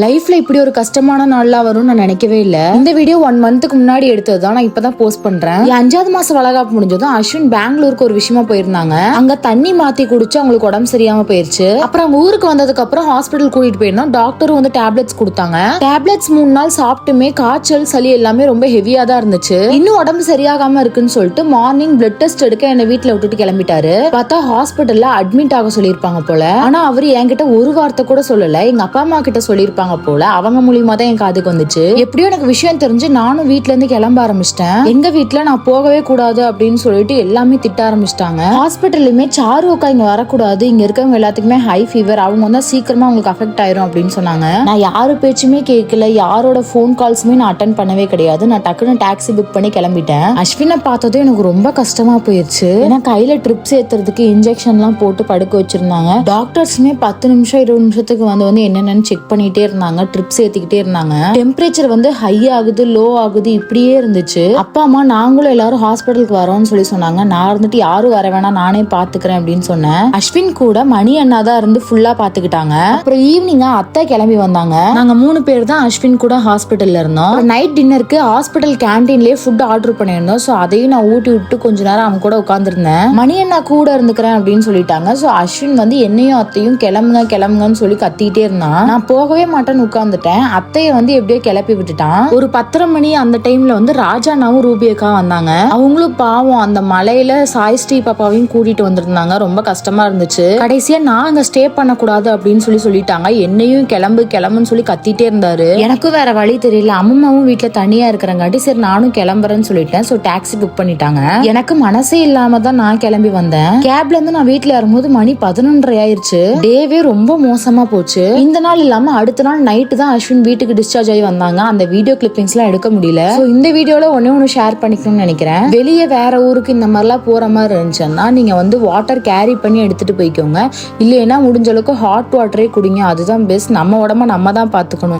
லைஃப்ல இப்படி ஒரு கஷ்டமான நாள்லாம் வரும்னு நான் நினைக்கவே இல்ல. இந்த வீடியோ ஒன் மந்த்துக்கு முன்னாடி எடுத்தது தான் நான் இப்பதான் போஸ்ட் பண்றேன். அஞ்சாவது மாசம் வளகாப்பு முடிஞ்சதும் அஸ்வின் பெங்களூருக்கு ஒரு விஷயமா போயிருந்தாங்க. அங்க தண்ணி மாத்தி குடிச்சு அவங்களுக்கு உடம்பு சரியாம போயிருச்சு. அப்புறம் அவங்க ஊருக்கு வந்ததுக்கு அப்புறம் ஹாஸ்பிட்டல் கூட்டிட்டு போயிருந்தோம். டாக்டரும் வந்து டேப்லெட்ஸ் கொடுத்தாங்க. டேப்லெட்ஸ் மூணு நாள் சாப்பிட்டுமே காய்ச்சல் சளி எல்லாமே ரொம்ப ஹெவியா தான் இருந்துச்சு. இன்னும் உடம்பு சரியாகாம இருக்குன்னு சொல்லிட்டு மார்னிங் பிளட் டெஸ்ட் எடுக்க என்னை வீட்டுல விட்டுட்டு கிளம்பிட்டாரு. பார்த்தா ஹாஸ்பிட்டல்ல அட்மிட் ஆக சொல்லியிருப்பாங்க போல. ஆனா அவர் என்கிட்ட ஒரு வார்த்தை கூட சொல்லல. எங்க அப்பா அம்மா கிட்ட சொல்லியிருப்பாங்க. போல. அவங்க மூலியமா தான் என் காதுக்கு வந்துச்சு. எப்படியோ எனக்கு விஷயம் தெரிஞ்சு நானும் வீட்ல இருந்து கிளம்ப ஆரம்பிச்சிட்டேன். எங்க வீட்டுல நான் போகவே கூடாது அப்படின்னு சொல்லிட்டு எல்லாமே திட்ட ஆரம்பிச்சிட்டாங்க. ஹாஸ்பிட்டல்லுமே சாரு அக்கா இங்க வரக்கூடாது. இங்க இருக்கவங்க எல்லாத்துக்குமே ஹை ஃபீவர் அவங்க வந்தா சீக்கிரமா அவங்களுக்கு அஃபெக்ட் ஆயிரும் அப்படின்னு சொன்னாங்க. நான் யாரு பேச்சுமே கேட்கல யாரோட ஃபோன் கால்ஸுமே நான் அட்டன் பண்ணவே கிடையாது. நான் டக்குன்னு டாக்ஸி புக் பண்ணி கிளம்பிட்டேன். அஸ்வினை பார்த்ததும் எனக்கு ரொம்ப கஷ்டமா போயிருச்சு. ஏன்னா கையில ட்ரிப்ஸ் ஏத்துறதுக்கு இன்ஜெக்ஷன்லாம் போட்டு படுக்க வச்சிருந்தாங்க. டாக்டர்ஸுமே பத்து நிமிஷம் இருபது நிமிஷத்துக்கு வந்து வந்து என்னென்னு செக் பண்ணிட்டே இருந்தாங்க ட்ரிப்ஸ் ஏத்திக்கிட்டே இருந்தாங்க. டெம்பரேச்சர் வந்து ஹை ஆகுது லோ ஆகுது இப்படியே இருந்துச்சு. அப்பா அம்மா நாங்களும் எல்லாரும் ஹாஸ்பிட்டலுக்கு வரோம்னு சொல்லி சொன்னாங்க. நான் இருந்துட்டு யாரும் வர வேணாம் நானே பாத்துக்கிறேன் அப்படின்னு சொன்னேன். அஸ்வின் கூட மணி அண்ணா தான் இருந்து ஃபுல்லா பாத்துக்கிட்டாங்க. அப்புறம் ஈவினிங்கா அத்தை கிளம்பி வந்தாங்க. நாங்க மூணு பேர் தான் அஸ்வின் கூட ஹாஸ்பிட்டல்ல இருந்தோம். நைட் டின்னருக்கு ஹாஸ்பிட்டல் கேன்டீன்லயே ஃபுட் ஆர்டர் பண்ணியிருந்தோம். ஸோ அதையும் நான் ஊட்டி விட்டு கொஞ்ச நேரம் அவங்க கூட உட்காந்துருந்தேன் மணி அண்ணா கூட இருந்துக்கிறேன் அப்படின்னு சொல்லிட்டாங்க. ஸோ அஸ்வின் வந்து என்னையும் அத்தையும் கிளம்புங்க கிளம்புங்கன்னு சொல்லி கத்திக்கிட்டே இருந்தான். நான் போகவே மாட்டேன். மாட்டேன்னு உட்காந்துட்டேன் அத்தைய வந்து எப்படியோ கிளப்பி விட்டுட்டான். ஒரு பத்தரை மணி அந்த டைம்ல வந்து ராஜானாவும் ரூபியக்கா வந்தாங்க. அவங்களும் பாவம் அந்த மலையில சாய் ஸ்ரீ பாப்பாவையும் கூட்டிட்டு வந்திருந்தாங்க. ரொம்ப கஷ்டமா இருந்துச்சு. கடைசியா நான் அங்க ஸ்டே பண்ணக்கூடாது அப்படின்னு சொல்லி சொல்லிட்டாங்க. என்னையும் கிளம்பு கிளம்புன்னு சொல்லி கத்திட்டே இருந்தாரு. எனக்கும் வேற வழி தெரியல. அம்மாவும் வீட்டுல தனியா இருக்கிறங்காட்டி சரி நானும் கிளம்புறேன்னு சொல்லிட்டேன். ஸோ டாக்ஸி புக் பண்ணிட்டாங்க. எனக்கு மனசே இல்லாம தான் நான் கிளம்பி வந்தேன். கேப்ல இருந்து நான் வீட்டுல இறங்கும்போது மணி பதினொன்றரை ஆயிருச்சு. டேவே ரொம்ப மோசமா போச்சு. இந்த நாள் இல்லாம அடுத்த நாள் நைட்டு தான் அஸ்வின் வீட்டுக்கு டிஸ்சார்ஜ் ஆகி வந்தாங்க. அந்த வீடியோ கிளிப்பிங்ஸ் எல்லாம் எடுக்க முடியல. ஸோ இந்த வீடியோல ஒன்னே ஒன்று ஷேர் பண்ணிக்கணும்னு நினைக்கிறேன். வெளியே வேற ஊருக்கு இந்த மாதிரிலாம் போற மாதிரி இருந்துச்சுன்னா நீங்க வந்து வாட்டர் கேரி பண்ணி எடுத்துட்டு போய்க்கோங்க. இல்லைன்னா முடிஞ்ச அளவுக்கு ஹாட் வாட்டரே குடிங்க. அதுதான் பெஸ்ட் நம்ம உடம்ப நம்ம தான் பாத்துக்கணும்.